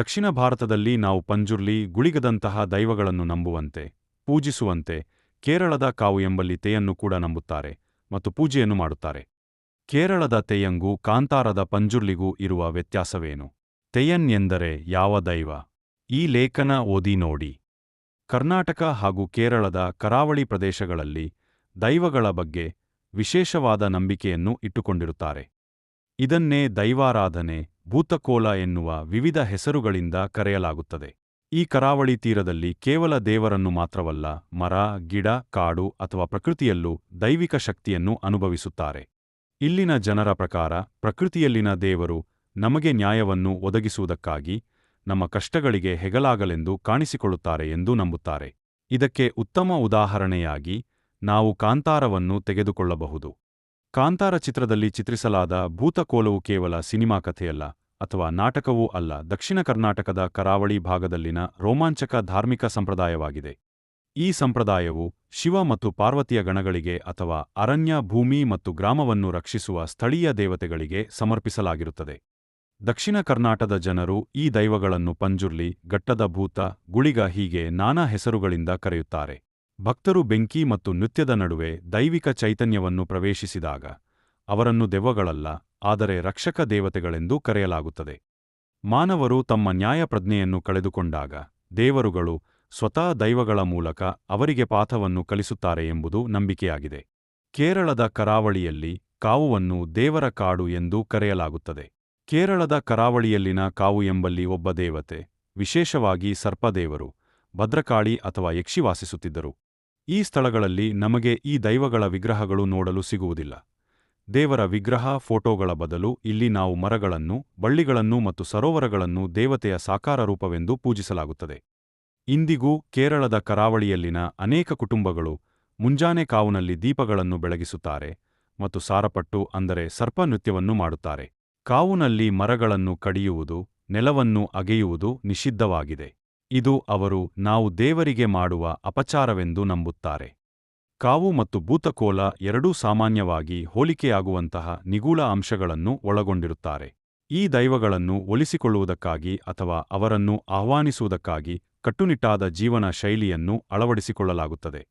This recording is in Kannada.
ದಕ್ಷಿಣ ಭಾರತದಲ್ಲಿ ನಾವು ಪಂಜುರ್ಲಿ, ಗುಳಿಗದಂತಹ ದೈವಗಳನ್ನು ನಂಬುವಂತೆ, ಪೂಜಿಸುವಂತೆ, ಕೇರಳದ ಕಾವು ಎಂಬಲ್ಲಿ ತೆಯನ್ನು ಕೂಡ ನಂಬುತ್ತಾರೆ ಮತ್ತು ಪೂಜೆಯನ್ನು ಮಾಡುತ್ತಾರೆ. ಕೇರಳದ ತೆಯ್ಯಂಗೂ ಕಾಂತಾರದ ಪಂಜುರ್ಲಿಗೂ ಇರುವ ವ್ಯತ್ಯಾಸವೇನು? ತೆಯ್ಯನ್ ಎಂದರೆ ಯಾವ ದೈವ? ಈ ಲೇಖನ ಓದಿ ನೋಡಿ. ಕರ್ನಾಟಕ ಹಾಗೂ ಕೇರಳದ ಕರಾವಳಿ ಪ್ರದೇಶಗಳಲ್ಲಿ ದೈವಗಳ ಬಗ್ಗೆ ವಿಶೇಷವಾದ ನಂಬಿಕೆಯನ್ನು ಇಟ್ಟುಕೊಂಡಿರುತ್ತಾರೆ. ಇದನ್ನೇ ದೈವಾರಾಧನೆ ಭೂತಕೋಲ ಎನ್ನುವ ವಿವಿಧ ಹೆಸರುಗಳಿಂದ ಕರೆಯಲಾಗುತ್ತದೆ. ಈ ಕರಾವಳಿ ತೀರದಲ್ಲಿ ಕೇವಲ ದೇವರನ್ನು ಮಾತ್ರವಲ್ಲ, ಮರ, ಗಿಡ, ಕಾಡು ಅಥವಾ ಪ್ರಕೃತಿಯಲ್ಲೂ ದೈವಿಕ ಶಕ್ತಿಯನ್ನು ಅನುಭವಿಸುತ್ತಾರೆ. ಇಲ್ಲಿನ ಜನರ ಪ್ರಕಾರ ಪ್ರಕೃತಿಯಲ್ಲಿನ ದೇವರು ನಮಗೆ ನ್ಯಾಯವನ್ನು ಒದಗಿಸುವುದಕ್ಕಾಗಿ ನಮ್ಮ ಕಷ್ಟಗಳಿಗೆ ಹೆಗಲಾಗಲೆಂದು ಕಾಣಿಸಿಕೊಳ್ಳುತ್ತಾರೆ ಎಂದು ನಂಬುತ್ತಾರೆ. ಇದಕ್ಕೆ ಉತ್ತಮ ಉದಾಹರಣೆಯಾಗಿ ನಾವು ಕಾಂತಾರವನ್ನು ತೆಗೆದುಕೊಳ್ಳಬಹುದು. ಕಾಂತಾರ ಚಿತ್ರದಲ್ಲಿ ಚಿತ್ರಿಸಲಾದ ಭೂತಕೋಲವು ಕೇವಲ ಸಿನಿಮಾ ಕಥೆಯಲ್ಲ ಅಥವಾ ನಾಟಕವೂ ಅಲ್ಲ, ದಕ್ಷಿಣ ಕರ್ನಾಟಕದ ಕರಾವಳಿ ಭಾಗದಲ್ಲಿನ ರೋಮಾಂಚಕ ಧಾರ್ಮಿಕ ಸಂಪ್ರದಾಯವಾಗಿದೆ. ಈ ಸಂಪ್ರದಾಯವು ಶಿವ ಮತ್ತು ಪಾರ್ವತಿಯ ಗಣಗಳಿಗೆ ಅಥವಾ ಅರಣ್ಯ, ಭೂಮಿ ಮತ್ತು ಗ್ರಾಮವನ್ನು ರಕ್ಷಿಸುವ ಸ್ಥಳೀಯ ದೇವತೆಗಳಿಗೆ ಸಮರ್ಪಿಸಲಾಗಿರುತ್ತದೆ. ದಕ್ಷಿಣ ಕರ್ನಾಟಕದ ಜನರು ಈ ದೈವಗಳನ್ನು ಪಂಜುರ್ಲಿ ಗಟ್ಟದ ಭೂತ, ಗುಳಿಗ ಹೀಗೆ ನಾನಾ ಹೆಸರುಗಳಿಂದ ಕರೆಯುತ್ತಾರೆ. ಭಕ್ತರು ಬೆಂಕಿ ಮತ್ತು ನೃತ್ಯದ ನಡುವೆ ದೈವಿಕ ಚೈತನ್ಯವನ್ನು ಪ್ರವೇಶಿಸಿದಾಗ ಅವರನ್ನು ದೆವ್ವಗಳಲ್ಲ ಆದರೆ ರಕ್ಷಕ ದೇವತೆಗಳೆಂದು ಕರೆಯಲಾಗುತ್ತದೆ. ಮಾನವರು ತಮ್ಮ ನ್ಯಾಯಪ್ರಜ್ಞೆಯನ್ನು ಕಳೆದುಕೊಂಡಾಗ ದೇವರುಗಳು ಸ್ವತಃ ದೈವಗಳ ಮೂಲಕ ಅವರಿಗೆ ಪಾಠವನ್ನು ಕಲಿಸುತ್ತಾರೆ ಎಂಬುದು ನಂಬಿಕೆಯಾಗಿದೆ. ಕೇರಳದ ಕರಾವಳಿಯಲ್ಲಿ ಕಾವುವನ್ನು ದೇವರ ಕಾಡು ಎಂದು ಕರೆಯಲಾಗುತ್ತದೆ. ಕೇರಳದ ಕರಾವಳಿಯಲ್ಲಿನ ಕಾವು ಎಂಬಲ್ಲಿ ಒಬ್ಬ ದೇವತೆ, ವಿಶೇಷವಾಗಿ ಸರ್ಪದೇವರು, ಭದ್ರಕಾಳಿ ಅಥವಾ ಯಕ್ಷಿ ವಾಸಿಸುತ್ತಿದ್ದರು ಈ ಸ್ಥಳಗಳಲ್ಲಿ ನಮಗೆ ಈ ದೈವಗಳ ವಿಗ್ರಹಗಳು ನೋಡಲು ಸಿಗುವುದಿಲ್ಲ. ದೇವರ ವಿಗ್ರಹ ಫೋಟೋಗಳ ಬದಲು ಇಲ್ಲಿ ನಾವು ಮರಗಳನ್ನು, ಬಳ್ಳಿಗಳನ್ನು ಮತ್ತು ಸರೋವರಗಳನ್ನು ದೇವತೆಯ ಸಾಕಾರ ರೂಪವೆಂದು ಪೂಜಿಸಲಾಗುತ್ತದೆ. ಇಂದಿಗೂ ಕೇರಳದ ಕರಾವಳಿಯಲ್ಲಿನ ಅನೇಕ ಕುಟುಂಬಗಳು ಮುಂಜಾನೆ ಕಾವುನಲ್ಲಿ ದೀಪಗಳನ್ನು ಬೆಳಗಿಸುತ್ತಾರೆ ಮತ್ತು ಸಾರಪಟ್ಟು ಅಂದರೆ ಸರ್ಪ ನೃತ್ಯವನ್ನು ಮಾಡುತ್ತಾರೆ. ಕಾವುನಲ್ಲಿ ಮರಗಳನ್ನು ಕಡಿಯುವುದು, ನೆಲವನ್ನು ಅಗೆಯುವುದು ನಿಷಿದ್ಧವಾಗಿದೆ. ಇದು ಅವರು ನಾವು ದೇವರಿಗೆ ಮಾಡುವ ಅಪಚಾರವೆಂದು ನಂಬುತ್ತಾರೆ. ಕಾವು ಮತ್ತು ಭೂತಕೋಲ ಎರಡೂ ಸಾಮಾನ್ಯವಾಗಿ ಹೋಲಿಕೆಯಾಗುವಂತಹ ನಿಗೂಢ ಅಂಶಗಳನ್ನು ಒಳಗೊಂಡಿರುತ್ತಾರೆ. ಈ ದೈವಗಳನ್ನು ಒಲಿಸಿಕೊಳ್ಳುವುದಕ್ಕಾಗಿ ಅಥವಾ ಅವರನ್ನು ಆಹ್ವಾನಿಸುವುದಕ್ಕಾಗಿ ಕಟ್ಟುನಿಟ್ಟಾದ ಜೀವನ ಶೈಲಿಯನ್ನು ಅಳವಡಿಸಿಕೊಳ್ಳಲಾಗುತ್ತದೆ.